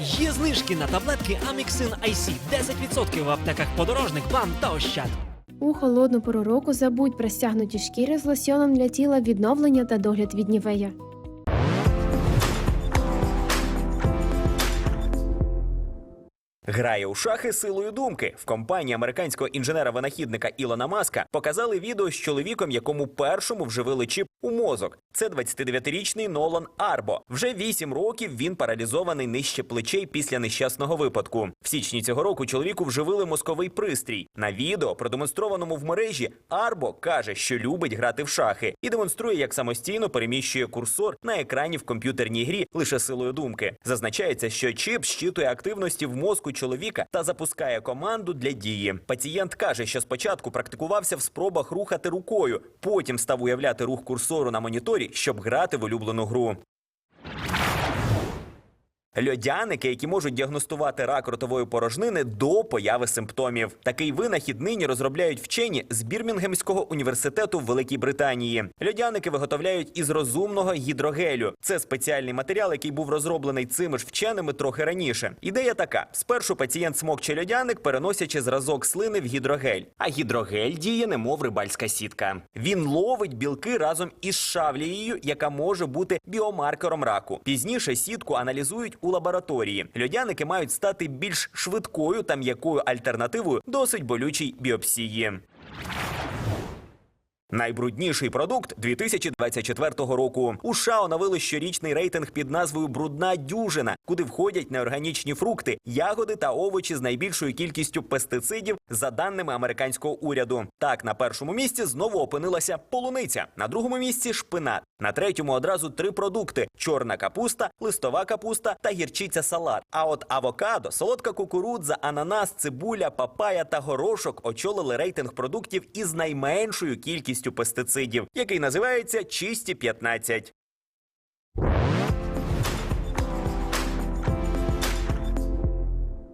Є знижки на таблетки Аміксин IC 10% в аптеках подорожник, бам та ощад. У холодну пору року забудь про стягнуті шкіри з лосьоном для тіла відновлення та догляд від нівея. Грає у шахи силою думки. В компанії американського інженера-винахідника Ілона Маска показали відео з чоловіком, якому першому вживили чіп у мозок. Це 29-річний Нолан Арбо. Вже 8 років він паралізований нижче плечей після нещасного випадку. В січні цього року чоловіку вживили мозковий пристрій. На відео, продемонстрованому в мережі, Арбо каже, що любить грати в шахи і демонструє, як самостійно переміщує курсор на екрані в комп'ютерній грі лише силою думки. Зазначається, що чіп щитує активності в мозку чоловіка та запускає команду для дії. Пацієнт каже, що спочатку практикувався в спробах рухати рукою, потім став уявляти рух курсору на моніторі, щоб грати в улюблену гру. Льодяники, які можуть діагностувати рак ротової порожнини до появи симптомів. Такий винахід нині розробляють вчені з Бірмінгемського університету в Великій Британії. Льодяники виготовляють із розумного гідрогелю. Це спеціальний матеріал, який був розроблений цими ж вченими трохи раніше. Ідея така: спершу пацієнт смокче льодяник, переносячи зразок слини в гідрогель. А гідрогель діє немов рибальська сітка. Він ловить білки разом із шавлією, яка може бути біомаркером раку. Пізніше сітку аналізують у лабораторії. Льодяники мають стати більш швидкою та м'якою альтернативою досить болючій біопсії. Найбрудніший продукт 2024 року. У США оновили щорічний рейтинг під назвою Брудна дюжина, куди входять неорганічні фрукти, ягоди та овочі з найбільшою кількістю пестицидів, за даними американського уряду. Так, на першому місці знову опинилася полуниця, на другому місці шпинат. На третьому одразу три продукти: чорна капуста, листова капуста та гірчиця салат. А от авокадо, солодка кукурудза, ананас, цибуля, папая та горошок очолили рейтинг продуктів із найменшою кількістю пестицидів, який називається Чисті 15.